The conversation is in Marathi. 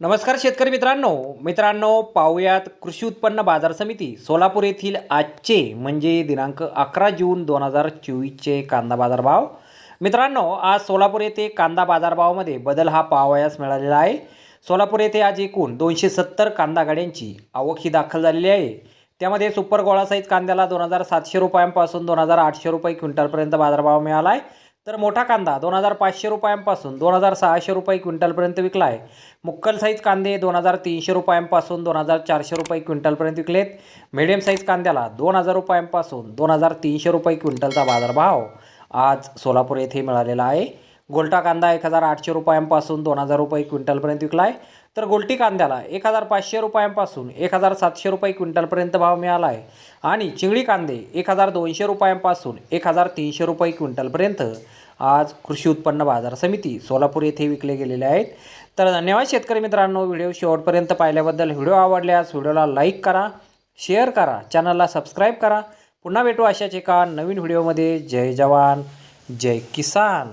नमस्कार शेतकरी मित्रांनो. मित्रांनो पाहूयात कृषी उत्पन्न बाजार समिती सोलापूर येथील आजचे म्हणजे दिनांक अकरा जून दोन हजार चोवीसचे कांदा बाजारभाव. मित्रांनो आज सोलापूर येथे कांदा बाजारभावामध्ये बदल हा पाहावयास मिळालेला आहे. सोलापूर येथे आज एकूण दोनशे सत्तर कांदा गाड्यांची आवक ही दाखल झालेली आहे. त्यामध्ये सुपर गोळा साईज कांद्याला दोन हजार सातशे रुपयांपासून दोन हजार आठशे रुपये क्विंटलपर्यंत बाजारभाव मिळाला आहे. तर मोठा कांदा दोन हजार पाचशे रुपयांपासून दोन हजार सहाशे रुपये क्विंटलपर्यंत विकला आहे. मुक्कल साईज कांदे दोन हजार तीनशे रुपयांपासून दोन हजार चारशे रुपये क्विंटलपर्यंत विकलेत. मिडियम साईज कांद्याला दोन हजार रुपयांपासून दोन हजार तीनशे रुपये क्विंटलचा बाजारभाव आज सोलापूर येथे मिळालेला आहे. गोल्टा कांदा एक हजार आठशे रुपयांपासून दोन हजार रुपये क्विंटलपर्यंत विकला आहे तर गोल्टी कांद्याला एक हजार पाचशे रुपयांपासून एक हजार सातशे रुपये क्विंटलपर्यंत भाव मिळाला आहे आणि चिंगळी कांदे एक हजार दोनशे रुपयांपासून एक हजार तीनशे रुपये क्विंटलपर्यंत आज कृषी उत्पन्न बाजार समिती सोलापूर येथे विकले गेलेले आहेत. तर धन्यवाद शेतकरी मित्रांनो व्हिडिओ शेवटपर्यंत पाहिल्याबद्दल व्हिडिओ आवडल्यास व्हिडिओला लाईक करा शेअर करा चॅनलला सबस्क्राईब करा. पुन्हा भेटू अशाच एका नवीन व्हिडिओमध्ये. जय जवान जय किसान.